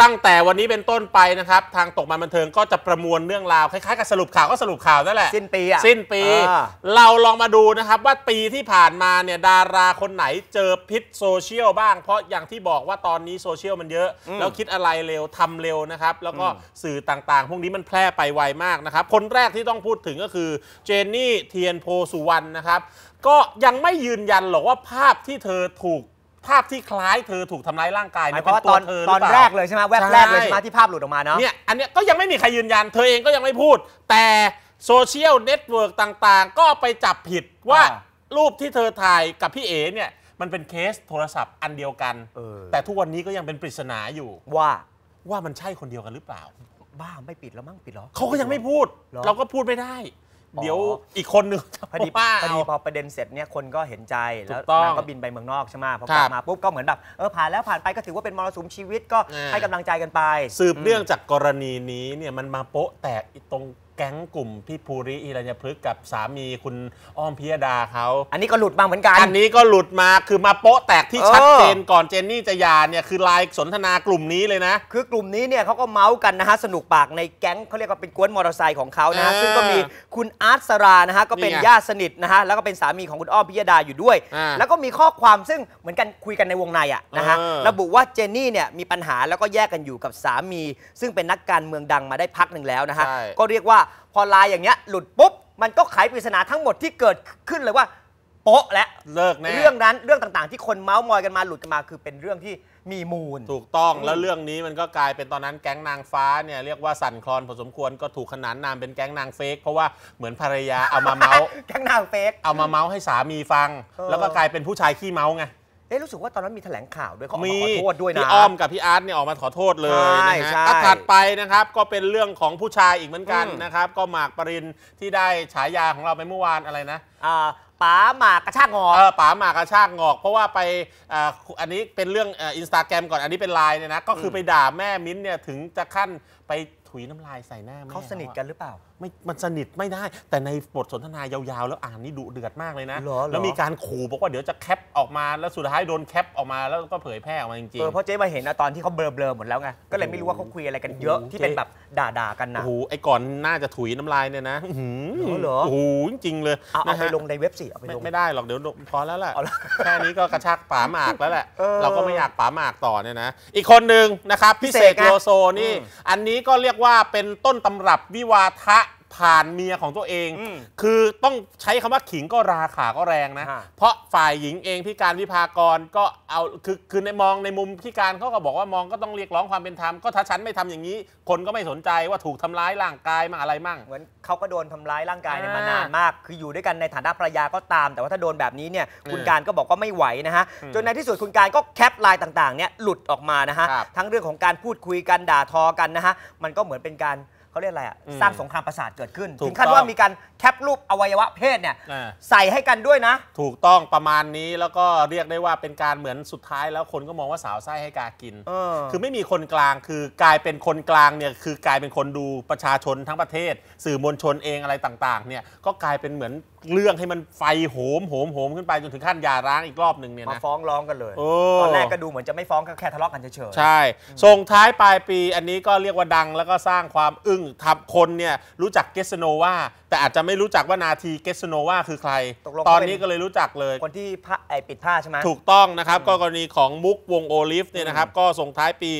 ตั้งแต่วันนี้เป็นต้นไปนะครับ ทางตกมาบันเทิงก็จะประมวลเรื่องราวคล้ายๆกับสรุปข่าวก็สรุปข่าวนั่นแหละสิ้นปีอะสิ้นปี อ่า เราลองมาดูนะครับว่าปีที่ผ่านมาเนี่ยดาราคนไหนเจอพิษโซเชียลบ้าง เพราะอย่างที่บอกว่าตอนนี้โซเชียลมันเยอะ แล้วคิดอะไรเร็วทำเร็วนะครับ แล้วก็สื่อต่างๆ พวกนี้มันแพร่ไปไวมากนะครับ คนแรกที่ต้องพูดถึงก็คือเจนนี่เทียนโพสุวรรณนะครับ ก็ยังไม่ยืนยันหรอกว่าภาพที่เธอถูก ภาพที่คล้ายเธอถูกทำร้ายร่างกายหมายเนี่ยความเป็นว่าตัตวอนเธอหตรืออนเปล่าแรกเลยใช่ไหมแวบใช่แรกเลยใช่ไหมที่ภาพหลุดออกมาเนาะเนี่ยอันเนี้ยก็ยังไม่มีใครยืนยัน เธอเองก็ยังไม่พูด แต่โซเชียลเน็ตเวิร์กต่างๆ ก็ไปจับผิดว่าอ่ารูปที่เธอถ่ายกับพี่เอ๋เนี่ยมันเป็นเคสโทรศัพท์อันเดียวกันเออแต่ทุกวันนี้ก็ยังเป็นปริศนาอยู่ว่าว่ามันใช่คนเดียวกันหรือเปล่า บ้าไม่ปิดแล้วมั้งปิดเหรอเขาก็ยังไม่พูดเหรอเราก็พูดไม่ได้อ๋อ เดี๋ยวอีกคนหนึ่งจะพอดีว่าพอดีเอาพอประเด็นเสร็จเนี่ยคนก็เห็นใจแล้วถูกต้องนางก็บินไปเมืองนอกใช่ไหมพอกครัลับบมาปุ๊บก็เหมือนแบบเออผ่านแล้วผ่านไปก็ถือว่าเป็นมรสุมชีวิตก็อ่าให้กำลังใจกันไป สืบเนื่องจากกรณีนี้เนี่ยมันมาโป๊ะแตกตรง แก๊งกลุ่มพี่ภูริอิรัญญพฤกษ์กับสามีคุณอ้อมพิยดาเขาอันนี้ก็หลุดมาเหมือนกัน อันนี้ก็หลุดมาคือมาโป๊ะแตกที่เออชัดเจนก่อนเจนนี่จะหยาเนี่ยคือไลน์สนทนากลุ่มนี้เลยนะ คือกลุ่มนี้เนี่ยเขาก็เมาส์กันนะฮะสนุกปากในแก๊งเขาเรียกว่าเป็นกวนมอเตอร์ไซค์ของเขานะฮะอ่าซึ่งก็มีคุณอาร์ตสรานะฮะก็เป็นนี่ไงญาติสนิทนะฮะแล้วก็เป็นสามีของคุณอ้อมพิยดาอยู่ด้วยอ่าแล้วก็มีข้อความซึ่งเหมือนกันคุยกันในวงในอะนะฮะเออระบุว่าเจนนี่เนี่ยมีปัญหาแล้วก็แยกกันอยู่กับสามี ซึ่งเป็นนักการเมืองดังมาได้พักหนึ่งแล้วนะฮะใช่ก็เรียกว่าพ อไลน์อย่างเงี้ยหลุดปุ๊บ มันก็ไขปริศนาทั้งหมดที่เกิดขึ้นเลยว่า โป๊ะและเลิกแน่เรื่องนั้นเรื่องต่างๆ ที่คนเมาส์มอยกันมาหลุดกันมาคือเป็นเรื่องที่มีมูล ถูกต้องอืมแล้วเรื่องนี้มันก็กลายเป็นตอนนั้นแก๊งนางฟ้าเนี่ยเรียกว่าสั่นคลอนพอสมควรก็ถูกขนานนามเป็นแก๊งนางเฟกเพราะว่าเหมือนภรรยาเอามาเมาส์ แก๊งนางเฟกเอามาเมาส์ให้สามีฟังเออแล้วก็กลายเป็นผู้ชายขี้เมาส์ไง เอ๊ะรู้สึกว่าตอนนั้นมีแถลงข่าวด้วยเขาออกมีมาขอโทษด้วยนะ พี่อ้อมกับพี่อาร์ตเนี่ยออกมาขอโทษเลยใช่นะใช่ฮะอะถัดไปนะครับก็เป็นเรื่องของผู้ชายอีกเหมือนกันอืม นะครับ ก็หมากปรินที่ได้ฉายาของเราไปเมื่อวานอะไรนะ อ่าป๋าหมากกระชากงอ เออป๋าหมากกระชากงอก เพราะว่าไปอ่าอันนี้เป็นเรื่องอินสตาแกรมก่อนอันนี้เป็นไลน์เนี่ยนะ ก็คือไปด่าแม่มิ้นท์เนี่ยถึงจะขั้นไป ถุยน้ำลายใส่หน้าแม่เขาสนิทกันหรือเปล่า ไม่มันสนิทไม่ได้ แต่ในบทสนทนายาวๆ แล้วอ่านนี่ดุเดือดมากเลยนะเหรอเหรอแล้วมีการขู่บอกว่าเดี๋ยวจะแคปออกมาแล้วสุดท้ายโดนแคปออกมาแล้วก็เผยแพร่ออกมาจริงเออเพราะเจ๊มาเห็นนะตอนที่เขาเบลอๆหมดแล้วไงก็เลยไม่รู้ว่าเขาคุยอะไรกันเยอะโอ้โหที่เป็นเจ๊แบบด่าๆกันๆนะโอ้โหไอ้ก่อนน่าจะถุยน้ำลายเนี่ยนะอื้อหือเหรอโอ้โหจริงๆเลยเอาเอานะไปฮะลงในเว็บสิเอาไปไม่ลงไม่ได้หรอกเดี๋ยวพอแล้วแหละเอาละแค่นี้ก็กระชากป๋าหมากแล้วแหละเออเราก็ไม่อยากป๋าหมากต่อเนี่ยนะ อีกคนหนึ่งนะครับพี่เสกพี่เสกไงโลโซนี่อืมอันนี้ก็เรียกว่าเป็นต้นตำรับวิวาทะ ผ่านเมียของตัวเอง อืมคือต้องใช้คำว่าขิงก็ราขาก็แรงนะ ฮะ เพราะฝ่ายหญิงเองพี่การวิภากรก็เอาคือคือในมองในมุมพี่การเขาก็บอกว่ามองก็ต้องเรียกร้องความเป็นธรรมก็ถ้าฉันไม่ทำอย่างนี้ คนก็ไม่สนใจว่าถูกทำร้ายร่างกายมั่งอะไรมั่ง เหมือนเขาก็โดนทำร้ายร่างกายเนี่ยอ่ามมานานมาก คืออยู่ด้วยกันในฐานะภรรยาก็ตาม แต่ว่าถ้าโดนแบบนี้เนี่ยคุณเออการก็บอกว่าไม่ไหวนะฮะอืมจนในที่สุดคุณการก็แคปไลน์ต่างๆเนี่ยหลุดออกมานะฮะ ครับทั้งเรื่องของการพูดคุยกันด่าทอกันนะฮะ มันก็เหมือนเป็นการ เขาเรียกอะไรอะอืมสร้างสงครามประสาทเกิดขึ้น ถูกถึงขั้นต้อง ว่ามีการแคปรูปอวัยวะเพศเนี่ยอ่า ใส่ให้กันด้วยนะ ถูกต้องประมาณนี้แล้วก็เรียกได้ว่าเป็นการเหมือนสุดท้ายแล้วคนก็มองว่าสาวไส้ให้กากิน เออ คือไม่มีคนกลางคือกลายเป็นคนกลางเนี่ยคือกลายเป็นคนดูประชาชนทั้งประเทศ สื่อมวลชนเองอะไรต่างๆเนี่ยก็กลายเป็นเหมือนเรื่องให้มันไฟโหมโหมโหมขึ้นไปจนถึงขั้นหย่าร้างอีกรอบหนึ่งเนี่ยมานะ ฟ้องร้องกันเลยโอ้ตอนแรกก็ดูเหมือนจะไม่ฟ้องก็แค่ทะเลาะกันเฉยๆ ใช่ ส่งท้ายปลายปีอันนี้ก็เรียกว่าดังแล้วก็สร้างความอึ้งทำคนเนี่ยรู้จักเกสโนวาแต่อาจจะไม่รู้จักว่านาทีเกสโนวาคือใคร ตกลง ตอนเขาเป็นนี้ก็เลยรู้จักเลย คนที่ผ้าไอปิดผ้าใช่ไหม ถูกต้องนะครับก็กรณีของมุกวงโอลิฟเนี่ยนะครับ ก็ส่งท้ายปี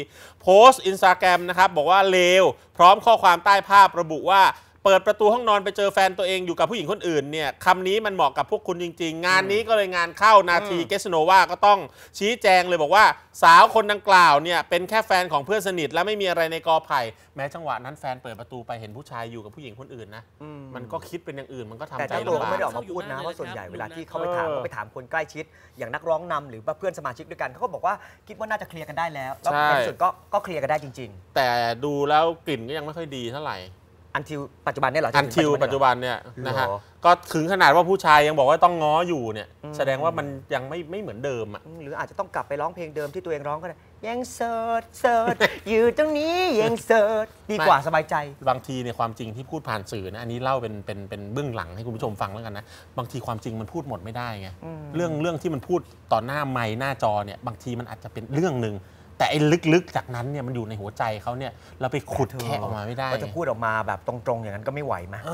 โพสต์อินสตาแกรมนะครับ บอกว่าเลว พร้อมข้อความใต้ภาพระบุว่าเปิดประตูห้องนอนไปเจอแฟนตัวเองอยู่กับผู้หญิงคนอื่นเนี่ยคำนี้มันเหมาะกับพวกคุณจริง ๆ งานนี้ก็เลยงานเข้านาทีอืมเกสโนวาก็ต้องชี้แจงเลยบอกว่า สาวคนดังกล่าวเนี่ยเป็นแค่แฟนของเพื่อนสนิทและไม่มีอะไรในกอไผ่แม้จังหวะนั้นแฟนเปิดประตูไปเห็นผู้ชายอยู่กับผู้หญิงคนอื่นนะอืมันก็คิดเป็นอย่างอื่นมันก็ทำแต่ใจเจ้าตัวลำก็บากไม่ได้ออกมาพูดนะเพราะส่วนใหญ่เวลาที่เขาไปถามเออเขาไปถามคนใกล้ชิด อย่างนักร้องนำหรือว่าเพื่อนสมาชิกด้วยกันเขาก็บอกว่าคิดว่าน่าจะเคลียร์กันได้แล้วแล้วใช่ ในที่สุดก็ก็เคลียร์กันได้จริง แต่ดูแล้วกลิ่นก็ยังไม่ค่อยดีเท่าไหร่ๆ อันทิวปัจจุบันเนี่ยเหรออันทิวจนถึงปัจจุบันเนี่ยนะฮะเหรอก็ถึงขนาดว่าผู้ชายยังบอกว่าต้องง้ออยู่เนี่ยอืมแสดงว่ามันยังไม่ไม่เหมือนเดิมอะอืมหรืออาจจะต้องกลับไปร้องเพลงเดิมที่ตัวเองร้องก็ได้ยังโสดโสดอยู่ตรงนี้ยังโสดดีกว่าสบายใจ บางทีเนี่ยความจริงที่พูดผ่านสื่อนะอันนี้เล่าเป็นเป็นเป็นเบื้องหลังให้คุณผู้ชมฟังแล้วกันนะบางทีความจริงมันพูดหมดไม่ได้ไงอืมเรื่องเรื่องที่มันพูดต่อหน้าไมค์หน้าจอเนี่ยบางทีมันอาจจะเป็นเรื่องหนึ่ง แต่ไอ้ลึกๆ จากนั้นเนี่ยมันอยู่ในหัวใจเขาเนี่ยเราไปขุดแคะออกมาไม่ได้ ก็จะพูดออกมาแบบตรงๆอย่างนั้นก็ไม่ไหวไหมเอ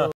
อ